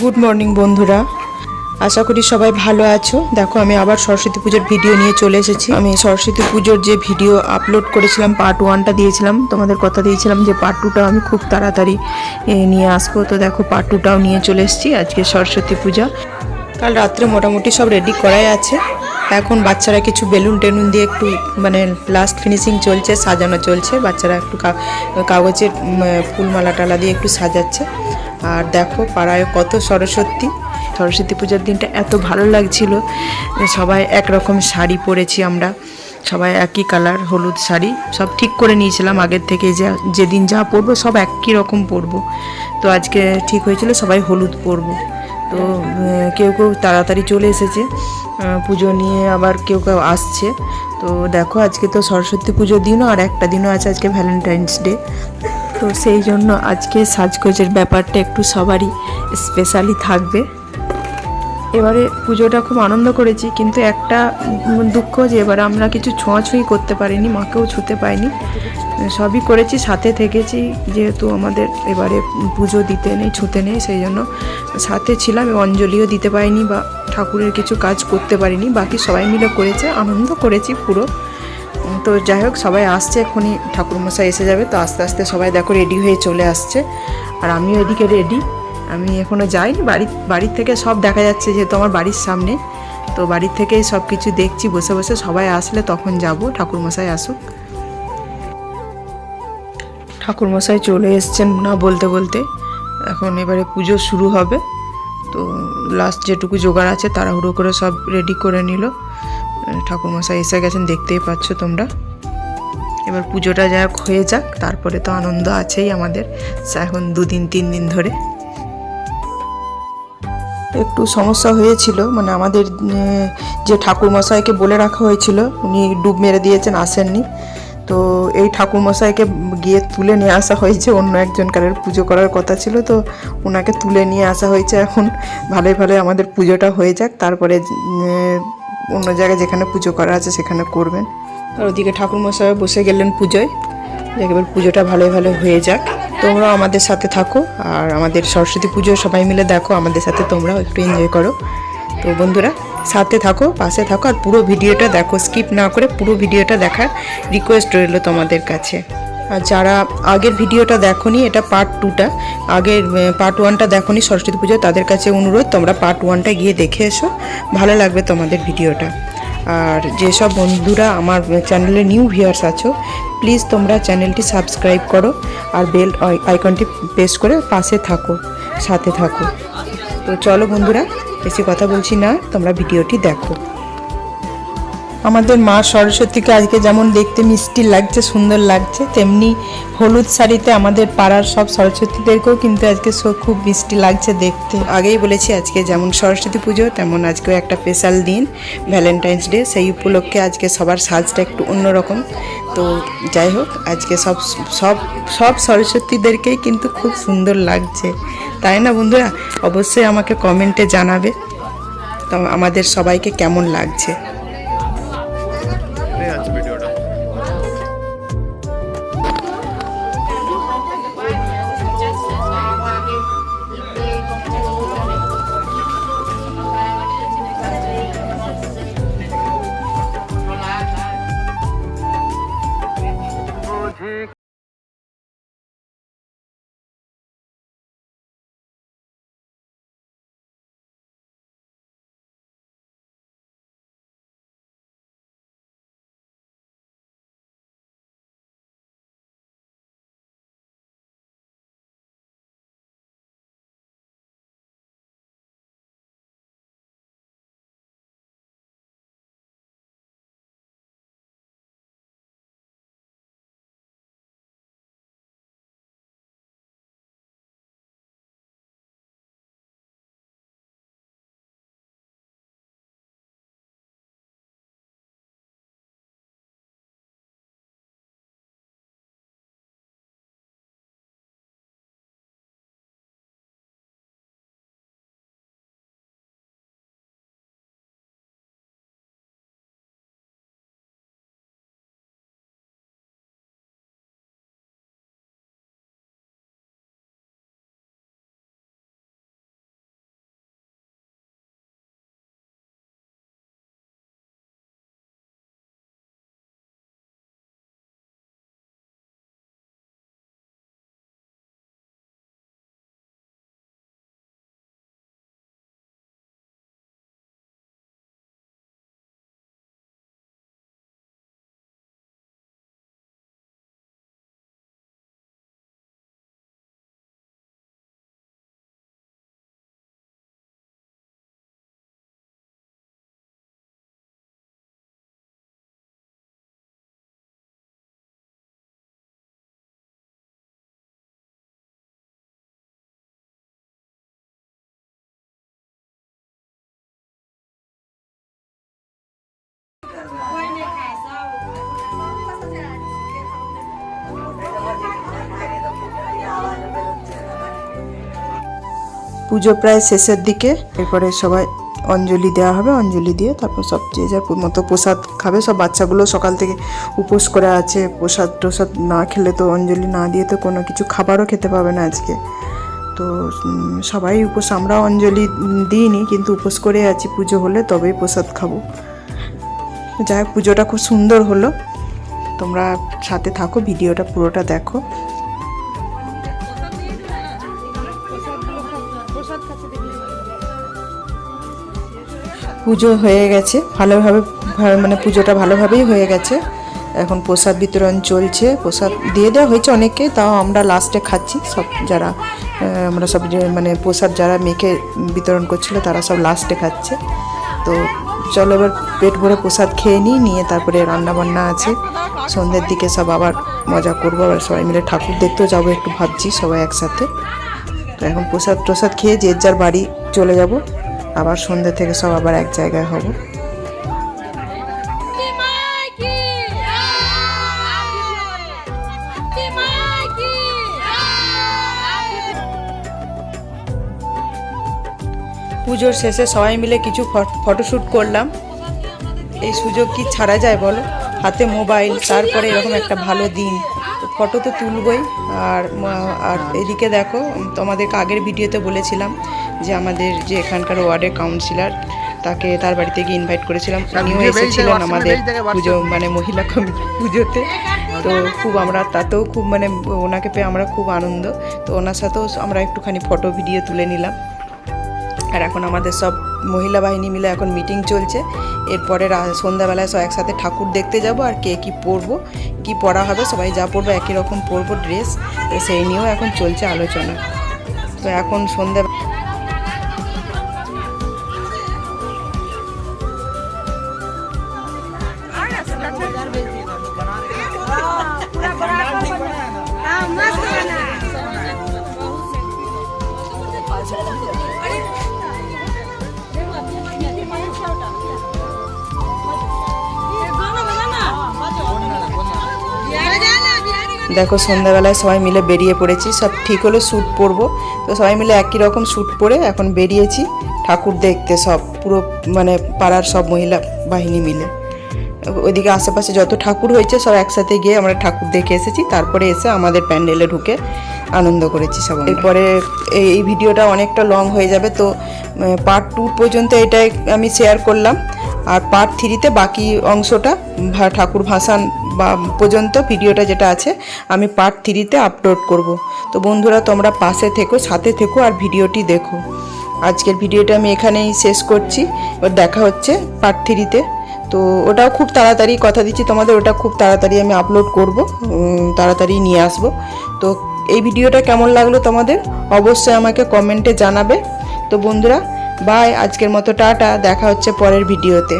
Good morning বন্ধুরা। আশা করি সবাই ভালো আছো। দেখো, আমি আবার সরস্বতী পুজোর ভিডিও নিয়ে চলে এসেছি। আমি সরস্বতী পুজোর যে ভিডিও আপলোড করেছিলাম পার্ট ওয়ানটা দিয়েছিলাম, তোমাদের কথা দিয়েছিলাম যে পার্ট টুটা আমি খুব তাড়াতাড়ি নিয়ে আসব। তো দেখো পার্ট টুটাও নিয়ে চলে এসেছি, আজকে সরস্বতী পূজা। কাল রাত্রে মোটামুটি সব রেডি করাই আছে। এখন বাচ্চারা কিছু বেলুন টেলুন দিয়ে একটু মানে লাস্ট ফিনিশিং চলছে, সাজানো চলছে। বাচ্চারা একটু কাগজের ফুলমালা টালা দিয়ে একটু সাজাচ্ছে। আর দেখো পাড়ায় কত সরস্বতী। সরস্বতী পূজার দিনটা এত ভালো লাগছিল সবাই একরকম শাড়ি পরেছি আমরা, সবাই একই কালার, হলুদ শাড়ি, সব ঠিক করে নিয়েছিলাম আগের থেকে, যে যেদিন যা পরবো সব একই রকম পরবো। তো আজকে ঠিক হয়েছিল সবাই হলুদ পরবো। তো কেউ কেউ তাড়াতাড়ি চলে এসেছে পুজো নিয়ে আবার কেউ কেউ আসছে। তো দেখো আজকে তো সরস্বতী পুজোর দিনও আর একটা দিনও আছে আজকে ভ্যালেন্টাইন্স ডে। তো সেই জন্য আজকে সাজগোজের ব্যাপারটা একটু সবারই স্পেশালি থাকবে। এবারে পুজোটা খুব আনন্দ করেছি, কিন্তু একটা দুঃখ যে এবারে আমরা কিছু ছোঁয়াছুঁই করতে পারিনি, মাকেও ছুতে পাইনি। সবই করেছি, সাথে থেকেছি, যেহেতু আমাদের এবারে পুজো দিতে নেই, ছুতে নেই, সেই জন্য সাথে ছিলাম অঞ্জলিও দিতে পারিনি বা ঠাকুরের কিছু কাজ করতে পারিনি, বাকি সবাই মিলে করেছে, আনন্দ করেছি পুরো। তো যাই হোক, সবাই আসছে এখনই ঠাকুরমশাই এসে যাবে। তো আস্তে আস্তে সবাই দেখো রেডি হয়ে চলে আসছে। আর আমিও এদিকে রেডি। আমি এখনও যাইনি, বাড়ি, বাড়ির থেকে সব দেখা যাচ্ছে যেহেতু আমার বাড়ির সামনে। তো বাড়ির থেকেই সব কিছু দেখছি, বসে বসে সবাই আসলে তখন যাব, ঠাকুরমশাই আসুক। ঠাকুরমশাই চলে এসছেন না বলতে বলতে। এখন এবারে পুজো শুরু হবে। তো লাস্ট যেটুকু জোগাড় আছে, তাড়াহুড়ো করে সব রেডি করে নিল। ঠাকুরমশাই এসে গেছেন, দেখতেই পাচ্ছ তোমরা। এবার পুজোটা যাক হয়ে যাক, তারপরে তো আনন্দ আছেই আমাদের এখন দুদিন, তিন দিন ধরে। একটু সমস্যা হয়েছিল মানে আমাদের যে ঠাকুরমশাইকে বলে রাখা হয়েছিল, উনি ডুব মেরে দিয়েছেন, আসেননি। তো এই ঠাকুরমশাইকে গিয়ে তুলে নিয়ে আসা হয়েছে, অন্য একজনকারের পুজো করার কথা ছিল, তো ওনাকে তুলে নিয়ে আসা হয়েছে এখন। ভালোই ভালোই আমাদের পুজোটা হয়ে যাক, তারপরে অন্য জায়গায় যেখানে পুজো করা আছে সেখানে করবেন। আর ওদিকে ঠাকুরমশাই বসে গেলেন পুজোয়। যাক, এবার পুজোটা ভালোই ভালো হয়ে যাক। তোমরাও আমাদের সাথে থাকো। আর আমাদের সরস্বতী পুজো সবাই মিলে দেখো, আমাদের সাথে তোমরাও একটু এনজয় করো। তো বন্ধুরা, সাথে থাকো, পাশে থাকো, আর পুরো ভিডিওটা দেখো। স্কিপ না করে পুরো ভিডিওটা দেখার রিকোয়েস্ট রইল তোমাদের কাছে। আর যারা আগের ভিডিওটা দেখোনি, এটা পার্ট টুটা আগের পার্ট ওয়ানটা দেখোনি সরস্বতী পুজো তাদের কাছে অনুরোধ, তোমরা পার্ট ওয়ানটা গিয়ে দেখে এসো। ভালো লাগবে তোমাদের ভিডিওটা। আর যেসব বন্ধুরা আমার চ্যানেলে নিউ ভিউয়ার্স আছো প্লিজ তোমরা চ্যানেলটি সাবস্ক্রাইব করো আর বেল আইকনটি প্রেস করে পাশে থাকো, সাথে থাকো। তো চলো বন্ধুরা, বেশি কথা বলছি না, তোমরা ভিডিওটি দেখো। আমাদের মা সরস্বতীকে আজকে যেমন দেখতে মিষ্টি লাগছে, সুন্দর লাগছে, তেমনি হলুদ শাড়িতে আমাদের পাড়ার সব সরস্বতীদেরকেও কিন্তু আজকে খুব মিষ্টি লাগছে দেখতে। আগেই বলেছি, আজকে যেমন সরস্বতী পুজো, তেমন আজকেও একটা স্পেশাল দিন ভ্যালেন্টাইন্স ডে সেই উপলক্ষে আজকে সবার সাজটা একটু অন্যরকম। তো যাই হোক, আজকে সব সব সব সরস্বতীদেরকেই কিন্তু খুব সুন্দর লাগছে। তাই না বন্ধুরা? অবশ্যই আমাকে কমেন্টে জানাবে, তো আমাদের সবাইকে কেমন লাগছে। পুজো প্রায় শেষের দিকে। এরপরে সবাই অঞ্জলি দেওয়া হবে, অঞ্জলি দিয়ে তারপর সব যে যার মতো প্রসাদ খাবে, সব বাচ্চাগুলো সকাল থেকে উপোস করে আছে। প্রসাদ টোসাদ না খেলে তো অঞ্জলি না দিয়ে তো কোনো কিছু খাবারও খেতে পাবে না আজকে। তো সবাই উপোস আমরা অঞ্জলি দিইনি, কিন্তু উপোস করে আছি পুজো হলে, তবেই প্রসাদ খাব। যাই হোক, পুজোটা খুব সুন্দর হলো। তোমরা সাথে থাকো, ভিডিওটা পুরোটা দেখো। পুজো হয়ে গেছে, ভালোভাবে মানে পুজোটা ভালোভাবেই হয়ে গেছে। এখন প্রসাদ বিতরণ চলছে, প্রসাদ দিয়ে দেওয়া হয়েছে অনেককে, তাও আমরা লাস্টে খাচ্ছি। সব যারা আমরা সব মানে প্রসাদ যারা মেখে বিতরণ করছিল, তারা সব লাস্টে খাচ্ছে। তো চলো এবার পেট ভরে প্রসাদ খেয়ে নিই, নিয়ে তারপরে রান্না বান্না আছে। সন্ধ্যের দিকে সব আবার মজা করব, আবার সবাই মিলে ঠাকুর দেখতেও যাব, একটু ভাবছি সবাই একসাথে। তো এখন প্রসাদ প্রসাদ খেয়ে যে যার বাড়ি চলে যাব। আবার সন্ধ্যে থেকে সব আবার এক জায়গায় হব! পুজোর শেষে সবাই মিলে কিছু ফট- ফটোশ্যুট করলাম। এই সুযোগ কি ছাড়া যায় বলো? হাতে মোবাইল তারপরে এরকম একটা ভালো দিন। ফটো তো তুলবই। আর আর এদিকে দেখো তোমাদেরকে আগের ভিডিওতে বলেছিলাম যে আমাদের যে এখানকার ওয়ার্ডের কাউন্সিলর তাকে তার বাড়িতে গিয়ে ইনভাইট করেছিলাম। উনিও এসেছিলেন আমাদের পুজো মানে মহিলা কমিটি পুজোতে। তো খুব আমরা তাতেও খুব মানে ওনাকে পেয়ে আমরা খুব আনন্দ। তো ওনার সাথেও আমরা একটুখানি ফটো ভিডিও তুলে নিলাম। আর এখন আমাদের সব মহিলা বাহিনী মিলে এখন মিটিং চলছে। এরপরে সন্ধ্যাবেলায় সব একসাথে ঠাকুর দেখতে যাব আর কে কী পরবো কি পরা হবে, সবাই যা পরবো একই রকম পরবো ড্রেস তো সেই নিয়েও এখন চলছে আলোচনা। তো এখন সন্ধ্যা দেখো, সন্ধ্যাবেলায় সবাই মিলে বেরিয়ে পড়েছি। সব ঠিক হলো শ্যুট পরবো। তো সবাই মিলে একই রকম শ্যুট পরে এখন বেরিয়েছি। ঠাকুর দেখতে সব, পুরো মানে পাড়ার সব মহিলা বাহিনী মিলে। ওইদিকে আশেপাশে যত ঠাকুর হয়েছে, সব একসাথে গিয়ে আমরা ঠাকুর দেখে এসেছি। তারপরে এসে আমাদের প্যান্ডেলে ঢুকে আনন্দ করেছি সব এরপরে এই ভিডিওটা অনেকটা লং হয়ে যাবে। তো পার্ট টু পর্যন্ত এটাই আমি শেয়ার করলাম। আর পার্ট থ্রিতে বাকি অংশটা ঠাকুর ভাসান বা পর্যন্ত ভিডিওটা যেটা আছে, আমি পার্ট থ্রিতে আপলোড করব। তো বন্ধুরা, তোমরা পাশে থেকো, সাথে থেকো আর ভিডিওটি দেখো। আজকের ভিডিওটা আমি এখানেই শেষ করছি। এবার দেখা হচ্ছে পার্ট থ্রিতে তো। ওটাও খুব তাড়াতাড়ি কথা দিচ্ছি তোমাদের, ওটা খুব তাড়াতাড়ি আমি আপলোড করব তাড়াতাড়ি নিয়ে আসব। তো এই ভিডিওটা কেমন লাগল তোমাদের? অবশ্যই আমাকে কমেন্টে জানাবে। তো বন্ধুরা বাই আজকের মতো টাটা দেখা হচ্ছে পরের ভিডিওতে।